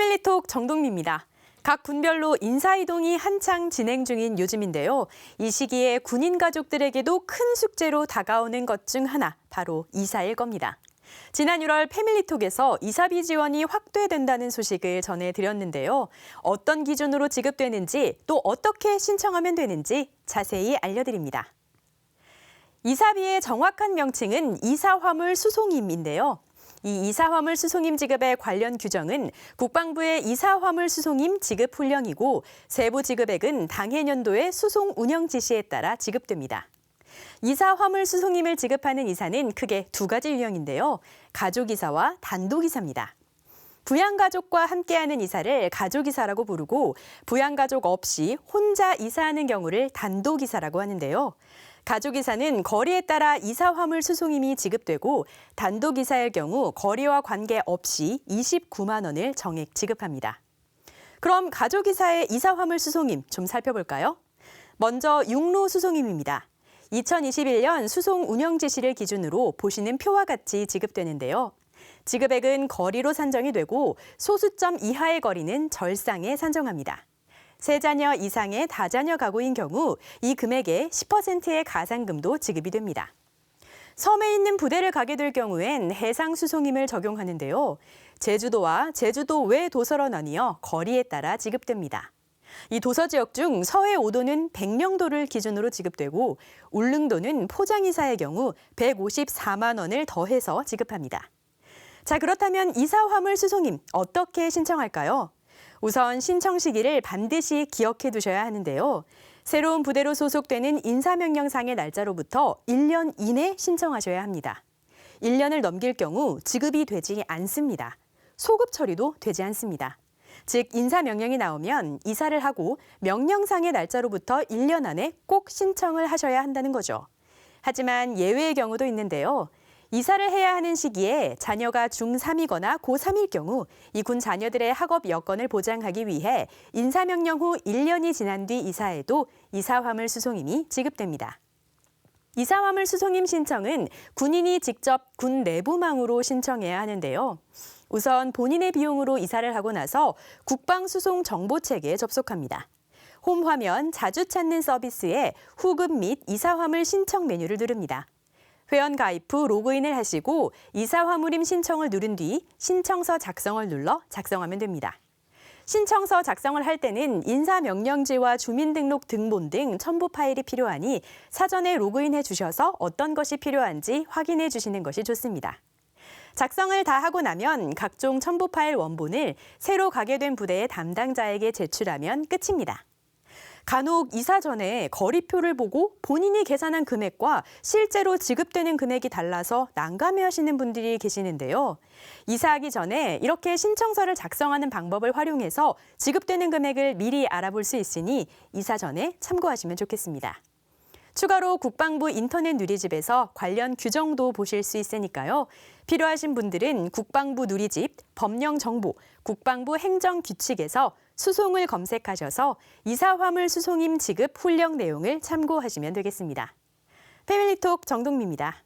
패밀리톡 정동미입니다. 각 군별로 인사이동이 한창 진행 중인 요즘인데요. 이 시기에 군인 가족들에게도 큰 숙제로 다가오는 것 중 하나, 바로 이사일 겁니다. 지난 6월 패밀리톡에서 이사비 지원이 확대된다는 소식을 전해드렸는데요. 어떤 기준으로 지급되는지 또 어떻게 신청하면 되는지 자세히 알려드립니다. 이사비의 정확한 명칭은 이사화물 수송임인데요. 이 이사화물 수송임 지급의 관련 규정은 국방부의 이사화물 수송임 지급 훈령이고 세부 지급액은 당해 년도의 수송 운영 지시에 따라 지급됩니다. 이사 화물 수송임을 지급하는 이사는 크게 두 가지 유형인데요. 가족 이사와 단독 이사입니다. 부양가족과 함께하는 이사를 가족이사라고 부르고 부양가족 없이 혼자 이사하는 경우를 단독이사라고 하는데요. 가족이사는 거리에 따라 이사 화물 수송임이 지급되고 단독이사일 경우 거리와 관계없이 29만 원을 정액 지급합니다. 그럼 가족이사의 이사 화물 수송임 좀 살펴볼까요? 먼저 육로 수송임입니다. 2021년 수송 운영 지시를 기준으로 보시는 표와 같이 지급되는데요. 지급액은 거리로 산정이 되고 소수점 이하의 거리는 절상에 산정합니다. 세 자녀 이상의 다자녀 가구인 경우 이 금액의 10%의 가산금도 지급이 됩니다. 섬에 있는 부대를 가게 될 경우엔 해상 수송임을 적용하는데요. 제주도와 제주도 외 도서로 나뉘어 거리에 따라 지급됩니다. 이 도서 지역 중 서해 5도는 백령도를 기준으로 지급되고 울릉도는 포장이사의 경우 154만 원을 더해서 지급합니다. 자, 그렇다면 이사 화물 수송임 어떻게 신청할까요? 우선 신청 시기를 반드시 기억해 두셔야 하는데요. 새로운 부대로 소속되는 인사명령상의 날짜로부터 1년 이내 신청하셔야 합니다. 1년을 넘길 경우 지급이 되지 않습니다. 소급 처리도 되지 않습니다. 즉 인사명령이 나오면 이사를 하고 명령상의 날짜로부터 1년 안에 꼭 신청을 하셔야 한다는 거죠. 하지만 예외의 경우도 있는데요. 이사를 해야 하는 시기에 자녀가 중3이거나 고3일 경우 이군 자녀들의 학업 여건을 보장하기 위해 인사명령 후 1년이 지난 뒤 이사해도 이사화물 수송임이 지급됩니다. 이사화물 수송임 신청은 군인이 직접 군 내부망으로 신청해야 하는데요. 우선 본인의 비용으로 이사를 하고 나서 국방수송 정보체계에 접속합니다. 홈 화면 자주 찾는 서비스에 후급 및 이사화물 신청 메뉴를 누릅니다. 회원 가입 후 로그인을 하시고 이사 화물임 신청을 누른 뒤 신청서 작성을 눌러 작성하면 됩니다. 신청서 작성을 할 때는 인사명령지와 주민등록 등본 등 첨부 파일이 필요하니 사전에 로그인해 주셔서 어떤 것이 필요한지 확인해 주시는 것이 좋습니다. 작성을 다 하고 나면 각종 첨부 파일 원본을 새로 가게 된 부대의 담당자에게 제출하면 끝입니다. 간혹 이사 전에 거리표를 보고 본인이 계산한 금액과 실제로 지급되는 금액이 달라서 난감해 하시는 분들이 계시는데요. 이사하기 전에 이렇게 신청서를 작성하는 방법을 활용해서 지급되는 금액을 미리 알아볼 수 있으니 이사 전에 참고하시면 좋겠습니다. 추가로 국방부 인터넷 누리집에서 관련 규정도 보실 수 있으니까요. 필요하신 분들은 국방부 누리집, 법령 정보, 국방부 행정 규칙에서 수송을 검색하셔서 이사 화물 수송임 지급 훈령 내용을 참고하시면 되겠습니다. 패밀리톡 정동미입니다.